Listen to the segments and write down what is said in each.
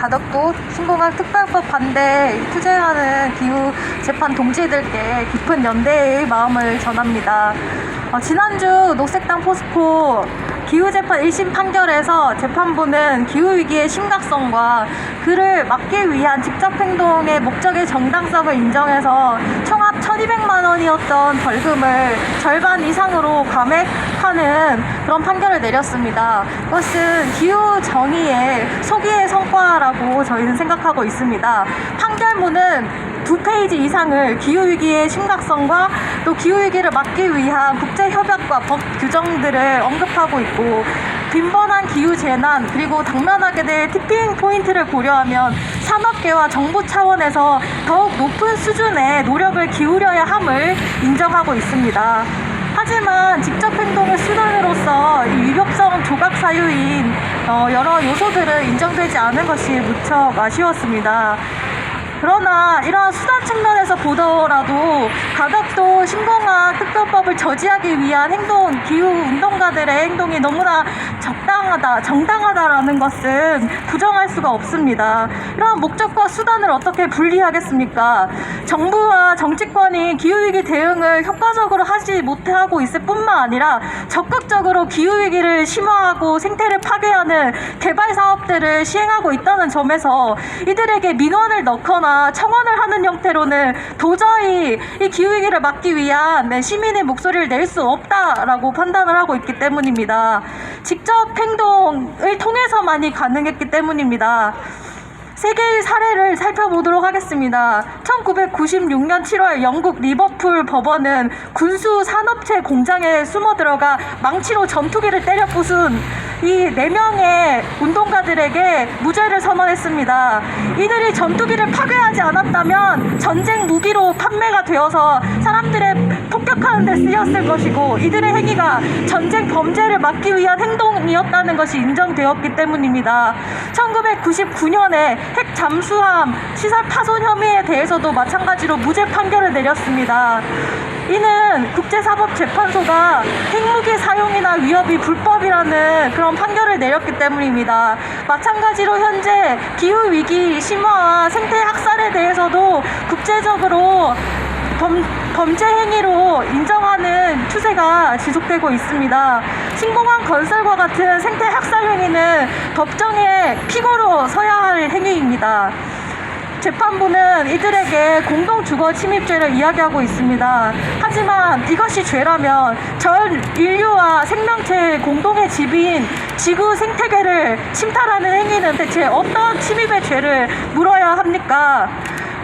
가덕도 신공항 특별법 반대 투쟁하는 기후 재판 동지들께 깊은 연대의 마음을 전합니다. 어, 지난주 녹색당 포스코 기후재판 1심 판결에서 재판부는 기후위기의 심각성과 그를 막기 위한 직접 행동의 목적의 정당성을 인정해서 총합 1200만 원이었던 벌금을 절반 이상으로 감액하는 그런 판결을 내렸습니다. 이것은 기후 정의의 소기의 성과라고 저희는 생각하고 있습니다. 판결문은 두 페이지 이상을 기후위기의 심각성과 또 기후위기를 막기 위한 국제협약과 법 규정들을 언급하고 있고 빈번한 기후 재난 그리고 당면하게 될 티핑 포인트를 고려하면 산업계와 정부 차원에서 더욱 높은 수준의 노력을 기울여야 함을 인정하고 있습니다. 하지만 직접 행동의 수단으로서 이 위법성 조각 사유인 어, 여러 요소들은 인정되지 않은 것이 무척 아쉬웠습니다. 그러나 이러한 수단 측면에서 보더라도 가덕도 신공항 특별법을 저지하기 위한 행동, 기후 운동가들의 행동이 너무나 적당하다, 정당하다라는 것은 부정할 수가 없습니다. 이러한 목적과 수단을 어떻게 분리하겠습니까? 정부와 정치권이 기후위기 대응을 효과적으로 하지 못하고 있을 뿐만 아니라 적극적으로 기후위기를 심화하고 생태를 파괴하는 개발 사업들을 시행하고 있다는 점에서 이들에게 민원을 넣거나 청원을 하는 형태로는 도저히 이 기후위기를 막기 위한 네, 시민의 목소리를 낼 수 없다라고 판단을 하고 있기 때문입니다. 직접 행동을 통해서만이 가능했기 때문입니다. 세 개의 사례를 살펴보도록 하겠습니다. 1996년 7월 영국 리버풀 법원은 군수 산업체 공장에 숨어 들어가 망치로 전투기를 때려 부순 이 네 명의 운동가들에게 무죄를 선언했습니다. 이들이 전투기를 파괴하지 않았다면 전쟁 무기로 판매가 되어서 사람들의 폭격하는 데 쓰였을 것이고 이들의 행위가 전쟁 범죄를 막기 위한 행동이었다는 것이 인정되었기 때문입니다. 1999년에 핵 잠수함 시설 파손 혐의에 대해서도 마찬가지로 무죄 판결을 내렸습니다. 이는 국제사법재판소가 핵무기 사용이나 위협이 불법이라는 그런 판결을 내렸기 때문입니다. 마찬가지로 현재 기후위기 심화와 생태 학살에 대해서도 국제적으로 범, 범죄 행위로 인정하는 추세가 지속되고 있습니다. 신공항 건설과 같은 생태 학살 행위는 법정에 피고로 서야 할 행위입니다. 재판부는 이들에게 공동 주거 침입죄를 이야기하고 있습니다. 하지만 이것이 죄라면 전 인류와 생명체의 공동의 집인 지구 생태계를 침탈하는 행위는 대체 어떤 침입의 죄를 물어야 합니까?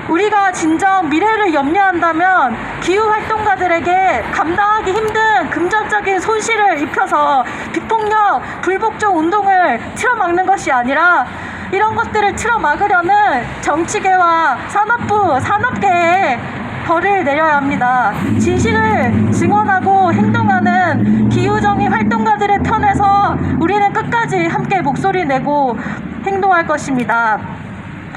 우리가 진정 미래를 염려한다면 기후 활동가들에게 감당하기 힘든 금전적인 손실을 입혀서 비폭력, 불복종 운동을 틀어막는 것이 아니라 이런 것들을 틀어막으려는 정치계와 산업부, 산업계에 벌을 내려야 합니다. 진실을 증언하고 행동하는 기후정의 활동가들의 편에서 우리는 끝까지 함께 목소리 내고 행동할 것입니다.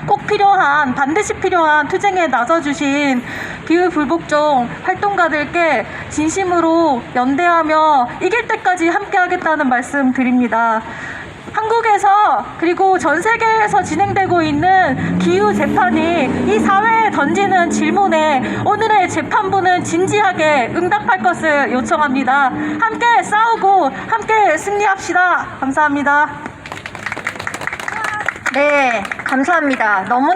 꼭 필요한 반드시 필요한 투쟁에 나서주신 기후 불복종 활동가들께 진심으로 연대하며 이길 때까지 함께하겠다는 말씀 드립니다. 한국에서 그리고 전 세계에서 진행되고 있는 기후 재판이 이 사회에 던지는 질문에 오늘의 재판부는 진지하게 응답할 것을 요청합니다. 함께 싸우고 함께 승리합시다. 감사합니다. 네, 감사합니다. 너무너무